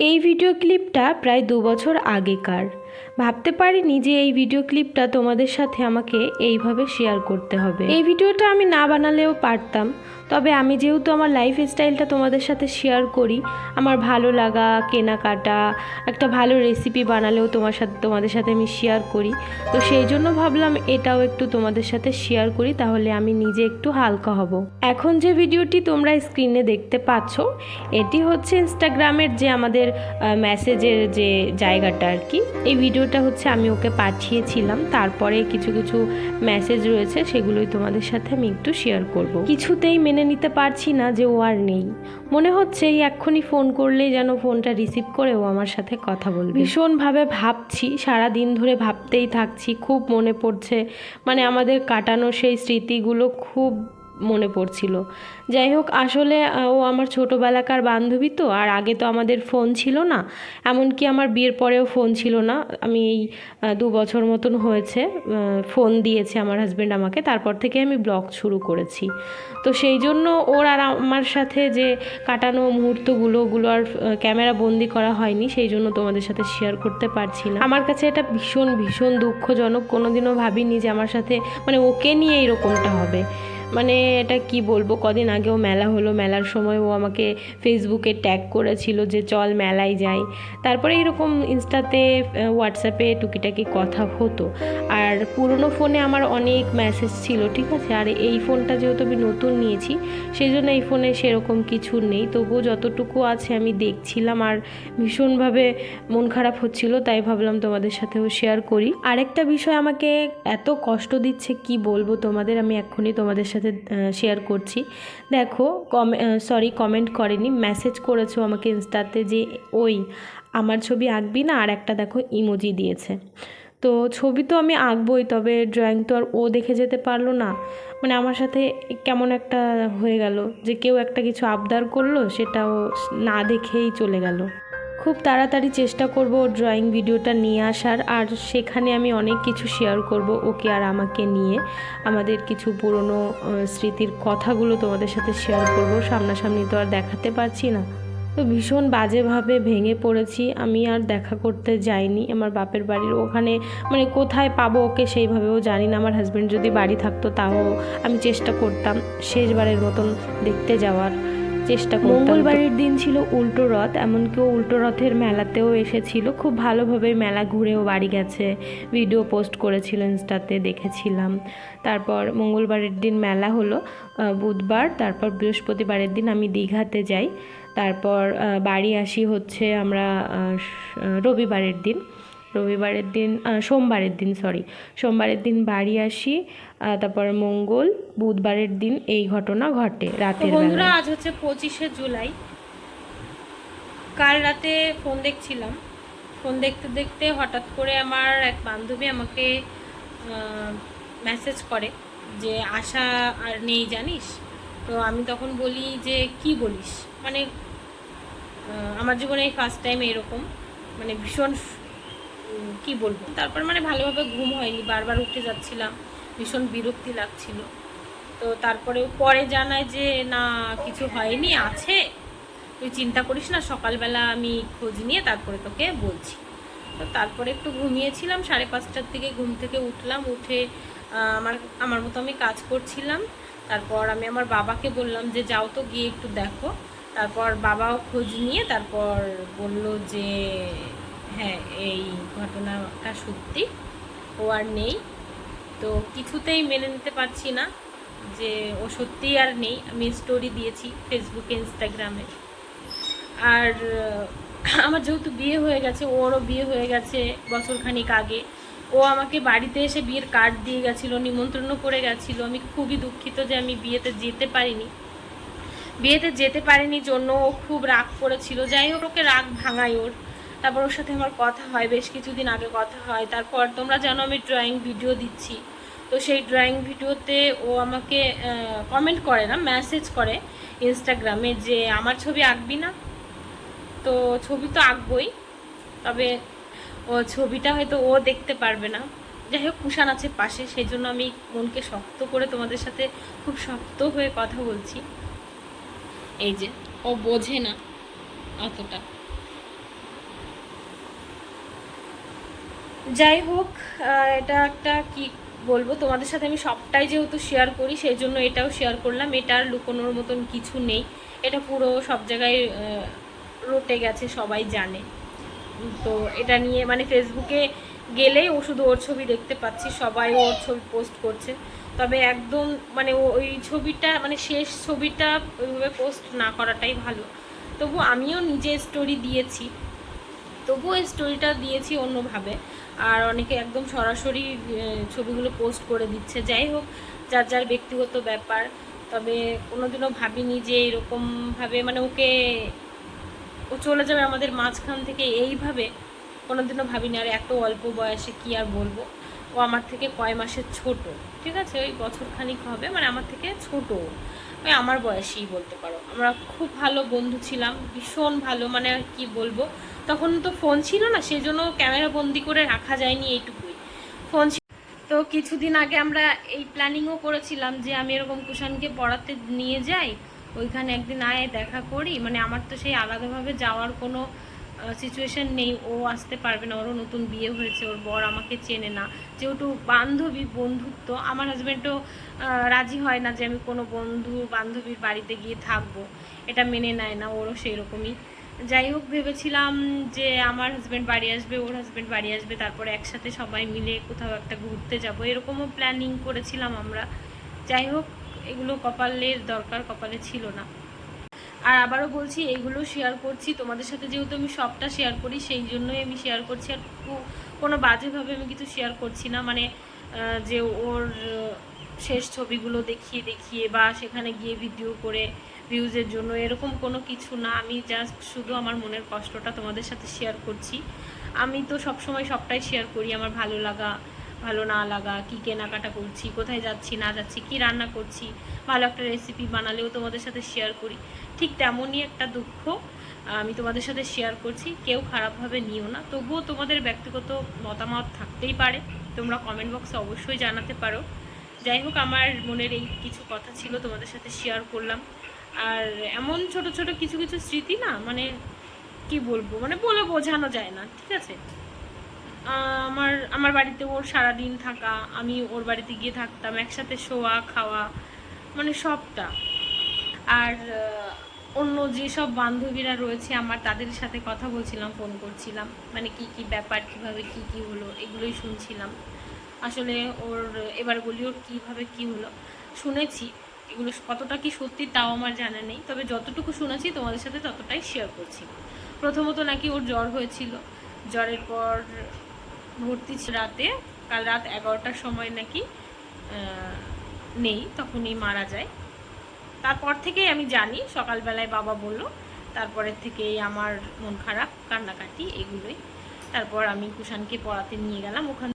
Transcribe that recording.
এই ভিডিও ক্লিপটা প্রায় দু বছর আগেকার। ভাবতে পারিনি যে এই ভিডিও ক্লিপটা তোমাদের সাথে আমাকে এইভাবে শেয়ার করতে হবে। এই ভিডিওটা আমি না বানালেও পারতাম। তবে আমি যেহেতু আমার লাইফ স্টাইলটা তোমাদের সাথে শেয়ার করি, আমার ভালো লাগা, কেনাকাটা, একটা ভালো রেসিপি বানালেও তোমার সাথে, তোমাদের সাথে আমি শেয়ার করি। তো সেই জন্য ভাবলাম এটাও একটু তোমাদের সাথে শেয়ার করি, তাহলে আমি নিজে একটু হালকা হব। এখন যে ভিডিওটি তোমরা স্ক্রিনে দেখতে পাচ্ছ, এটি হচ্ছে ইনস্টাগ্রামের যে আমাদের মেসেজের যে জায়গাটা আর কি, এই ভিডিওটা হচ্ছে আমি ওকে পাঠিয়েছিলাম। তারপরে কিছু কিছু মেসেজ রয়েছে, সেগুলোই তোমাদের সাথে আমি একটু শেয়ার করব। কিছুতেই মেনে নিতে পারছি না যে ও আর নেই। মনে হচ্ছে এই এক্ষুনি ফোন করলেই যেন ফোনটা রিসিভ করে ও আমার সাথে কথা বলবে। ভীষণভাবে ভাবছি সারা দিন ধরে ভাবতেই থাকছি, খুব মনে পড়ছে। মানে আমাদের কাটানো সেই স্মৃতিগুলো খুব মনে পড়ছিল। যাই হোক, আসলে ও আমার ছোটোবেলাকার বান্ধবী তো, আর আগে তো আমাদের ফোন ছিল না। এমনকি আমার বিয়ের পরেও ফোন ছিল না। আমি এই দু বছর মতন হয়েছে ফোন দিয়েছে আমার হাজব্যান্ড আমাকে। তারপর থেকে আমি ব্লগ শুরু করেছি। তো সেই জন্য ওর আর আমার সাথে যে কাটানো মুহূর্তগুলো, ওগুলো আর ক্যামেরা বন্দি করা হয়নি, সেই জন্য তোমাদের সাথে শেয়ার করতে পারছি না। আমার কাছে এটা ভীষণ ভীষণ দুঃখজনক। কোনোদিনও ভাবিনি যে আমার সাথে মানে ওকে নিয়ে এরকমটা হবে। মানে এটা কি বলব? কদিন আগেও মেলা হলো, মেলার সময় ও আমাকে ফেসবুকে ট্যাগ করেছিল যে চল মেলায় যাই। তারপরে এরকম ইনস্টাতে হোয়াটসঅ্যাপে টুকিটাকি কথা হতো। আর পুরনো ফোনে আমার অনেক মেসেজ ছিল, ঠিক আছে? আর এই ফোনটা যেহেতু আমি নতুন নিয়েছি সেই জন্য এই ফোনে সেরকম কিছু নেই। তবুও যতটুকু আছে আমি দেখছিলাম আর ভীষণভাবে মন খারাপ হচ্ছিল, তাই ভাবলাম তোমাদের সাথেও শেয়ার করি। আরেকটা বিষয় আমাকে এত কষ্ট দিচ্ছে, কি বলব তোমাদের? আমি এক্ষুনি তোমাদের সাথে শেয়ার করছি। দেখো, কমে সরি কমেন্ট করেনি মেসেজ করেছ আমাকে ইনস্টাতে যে, ওই, আমার ছবি আঁকবি না? আর একটা দেখো ইমোজি দিয়েছে। তো ছবি তো আমি আঁকবই, তবে ড্রয়িং তো আর ও দেখে যেতে পারল না। মানে আমার সাথে কেমন একটা হয়ে গেল যে, কেউ একটা কিছু আবদার করল সেটাও না দেখেই চলে গেল। খুব তাড়াতাড়ি চেষ্টা করব ড্রয়িং ভিডিওটা নিয়ে আসার, আর সেখানে আমি অনেক কিছু শেয়ার করব ওকে আর আমাকে নিয়ে। আমাদের কিছু পুরনো স্মৃতির কথাগুলো তোমাদের সাথে শেয়ার করব, সামনাসামনি তো আর দেখাতে পারছি না। তো ভীষণ বাজেভাবে ভেঙে পড়েছি, আমি আর দেখা করতে যাইনি। আমার বাপের বাড়ির ওখানে মানে কোথায় পাবো ওকে সেইভাবেও জানি না। আমার হাজব্যান্ড যদি বাড়ি থাকতো তাও আমি চেষ্টা করতাম শেষবারের মতন দেখতে যাওয়ার। চেষ্টা করতাম মঙ্গলবারের দিন ছিল উল্টো রথ, এমনকি উল্টো রথের মেলাতেও এসেছিল। খুব ভালোভাবে মেলা ঘুরেও বাড়ি গেছে। ভিডিও পোস্ট করেছিল ইনস্টাতে, দেখেছিলাম। তারপর মঙ্গলবারের দিন মেলা হলো বুধবার, তারপর বৃহস্পতিবারের দিন আমি দীঘাতে যাই। তারপর বাড়ি আসি হচ্ছে আমরা রবিবারের দিন। রবিবারের দিন সোমবারের দিন সরি সোমবারের দিন বাড়ি আসি তারপর মঙ্গল বুধবারের দিন এই ঘটনা ঘটে রাতের বন্ধুরা আজ হচ্ছে পঁচিশে জুলাই। কাল রাতে ফোন দেখছিলাম। ফোন দেখতে দেখতে হঠাৎ করে আমার এক বান্ধবী আমাকে মেসেজ করে যে আশা আর নেই জানিস? তো আমি তখন বলি যে কি বলিস? মানে আমার জীবনে এই ফার্স্ট টাইম এরকম। মানে ভীষণ কি বলব? তারপর মানে ভালোভাবে ঘুম হয়নি, বারবার উঠে যাচ্ছিলাম, ভীষণ বিরক্তি লাগছিল। তো তারপরে পরে জানায় যে, না, কিছু হয়নি, আছে। তুই চিন্তা করিস না, সকালবেলা আমি খোঁজ নিয়ে তারপরে তোকে বলছি। তো তারপরে একটু ঘুমিয়েছিলাম, সাড়ে পাঁচটার দিকে ঘুম থেকে উঠলাম, উঠে আমার আমার মতো আমি কাজ করছিলাম। তারপর আমি আমার বাবাকে বললাম যে, যাও তো গিয়ে একটু দেখো। তারপর বাবাও খোঁজ নিয়ে তারপর বলল যে হ্যাঁ এই ঘটনাটা সত্যি। ও আর নেই। তো কিছুতেই মেনে নিতে পারছি না যে ও সত্যিই আর নেই। আমি স্টোরি দিয়েছি ফেসবুকে ইনস্টাগ্রামে আর আমার যেহেতু বিয়ে হয়ে গেছে, ওরও বিয়ে হয়ে গেছে বছরখানিক আগে। ও আমাকে বাড়িতে এসে বিয়ের কার্ড দিয়ে গেছিল নিমন্ত্রণও করে গেছিল। আমি খুবই দুঃখিত যে আমি বিয়েতে যেতে পারিনি। বিয়েতে যেতে পারিনি জন্য ও খুব রাগ করেছিল। যাই হোক, ওকে রাগ ভাঙাই ওর। তারপর ওর সাথে আমার কথা হয়, বেশ কিছুদিন আগে কথা হয়। তারপর তোমরা জানো আমি ড্রয়িং ভিডিও দিচ্ছি। তো সেই ড্রয়িং ভিডিওতে ও আমাকে কমেন্ট করে না মেসেজ করে ইনস্টাগ্রামে যে, আমার ছবি আঁকবি না? তো ছবি তো আঁকবই, তবে ও ছবিটা হয়তো ও দেখতে পারবে না। যাই হোক কুষাণ আছে পাশে সেই জন্য আমি মনকে শক্ত করে তোমাদের সাথে খুব শক্ত হয়ে কথা বলছি। এই যে, ও বোঝে না অতটা। যাই হোক এটা একটা কি বলব, তোমাদের সাথে আমি সবটাই যেহেতু শেয়ার করি সেই জন্য এটাও শেয়ার করলাম। এটার লুকোনোর মতন কিছু নেই। এটা পুরো সব জায়গায় রটে গেছে, সবাই জানে। তো এটা নিয়ে মানে ফেসবুকে গেলেই ও শুধু ওর ছবি দেখতে পাচ্ছি, সবাই ওর ছবি পোস্ট করছে। তবে একদম মানে ওই ছবিটা মানে শেষ ছবিটা ওইভাবে পোস্ট না করাটাই ভালো। তবু আমিও নিজে স্টোরি দিয়েছি। তবুও স্টোরিটা দিয়েছি অন্যভাবে। আর অনেকে একদম সরাসরি ছবিগুলো পোস্ট করে দিচ্ছে। যাই হোক, যার যার ব্যক্তিগত ব্যাপার, তবে কোনোদিনও ভাবিনি যে এরকমভাবে মানে ওকে, ও চলে যাবে আমাদের মাঝখান থেকে এইভাবে, কোনোদিনও ভাবিনি। আর এত অল্প বয়সে কি আর বলব? ও আমার থেকে কয় মাসের ছোট, ঠিক আছে? ওই বছর খানিক হবে মানে আমার থেকে ছোট। ওই আমার বয়সেই বলতে পারো। আমরা খুব ভালো বন্ধু ছিলাম, ভীষণ ভালো মানে কি বলব? তখন তো ফোন ছিল না সেই জন্য ক্যামেরা বন্দি করে রাখা যায়নি এইটুকুই। ফোন তো কিছুদিন আগে আমরা এই প্ল্যানিংও করেছিলাম যে আমি এরকম কুষাণকে পড়াতে নিয়ে যাই, ওইখানে একদিন আয়, দেখা করি। মানে আমার তো সেই আলাদাভাবে যাওয়ার কোনো সিচুয়েশন নেই। ও আসতে পারবে না, ওরও নতুন বিয়ে হয়েছে, ওর বর আমাকে চেনে না। যেহেতু বান্ধবী, বন্ধুত্ব, আমার হাজব্যান্ডও রাজি হয় না যে আমি কোনো বন্ধু বান্ধবীর বাড়িতে গিয়ে থাকব। এটা মেনে নেয় না, ওরও সেই রকমই যাই হোক, ভেবেছিলাম যে আমার হাজব্যান্ড বাড়ি আসবে, ওর হাজব্যান্ড বাড়ি আসবে, তারপরে একসাথে সবাই মিলে কোথাও একটা ঘুরতে যাব। এরকমও প্ল্যানিং করেছিলাম আমরা। যাই হোক, এগুলো কপালের দরকার, কপালে ছিল না। আর আবারও বলছি এইগুলো শেয়ার করছি। তোমাদের সাথে যেহেতু আমি সবটা শেয়ার করি, সেই জন্যই আমি শেয়ার করছি। আর কোনো বাজেভাবে আমি কিছু শেয়ার করছি না। মানে যে ওর শেষ ছবিগুলো দেখিয়ে দেখিয়ে বা সেখানে গিয়ে ভিডিও করে ভিউজের জন্য, এরকম কোনো কিছু না। আমি জাস্ট শুধু আমার মনের কষ্টটা তোমাদের সাথে শেয়ার করছি। আমি তো সবসময় সবটাই শেয়ার করি, আমার ভালো লাগা, ভালো না লাগা, কী কেনাকাটা করছি, কোথায় যাচ্ছি, না যাচ্ছি, কী রান্না করছি, ভালো একটা রেসিপি বানালেও তোমাদের সাথে শেয়ার করি। ঠিক তেমনই একটা দুঃখ আমি তোমাদের সাথে শেয়ার করছি। কেউ খারাপভাবে নিও না। তবুও তোমাদের ব্যক্তিগত মতামত থাকতেই পারে। তোমরা কমেন্ট বক্সে অবশ্যই জানাতে পারো। যাই হোক, আমার মনের এই কিছু কথা ছিল, তোমাদের সাথে শেয়ার করলাম। আর এমন ছোট ছোট কিছু কিছু স্মৃতি না মানে কি বলব মানে বলে বোঝানো যায় না, ঠিক আছে? আমার আমার বাড়িতে ওর সারা দিন থাকা, আমি ওর বাড়িতে গিয়ে থাকতাম, একসাথে শোয়া, খাওয়া মানে সবটা। আর অন্য যেসব বান্ধবীরা রয়েছে, আমার তাদের সাথে কথা বলছিলাম, ফোন করছিলাম মানে কি কি ব্যাপার, কীভাবে কি কি হলো, এগুলোই শুনছিলাম। আসলে ওর, এবার বলি ওর কীভাবে কি হলো। শুনেছি এগুলো কতটা কি সত্যি তাও আমার জানা নেই। তবে যতটুকু শুনেছি তোমাদের সাথে ততটাই শেয়ার করছি। প্রথমত নাকি ওর জ্বর হয়েছিল। জ্বরের পর ভর্তি রাতে। কাল রাত এগারোটার সময় নাকি নেই, তখনই মারা যায়। তারপর থেকেই আমি জানি, সকালবেলায় বাবা বলল তারপরের থেকেই আমার মন খারাপ, কান্নাকাটি, এগুলোই। তারপর আমি কুষাণকে পড়াতে নিয়ে গেলাম। ওখান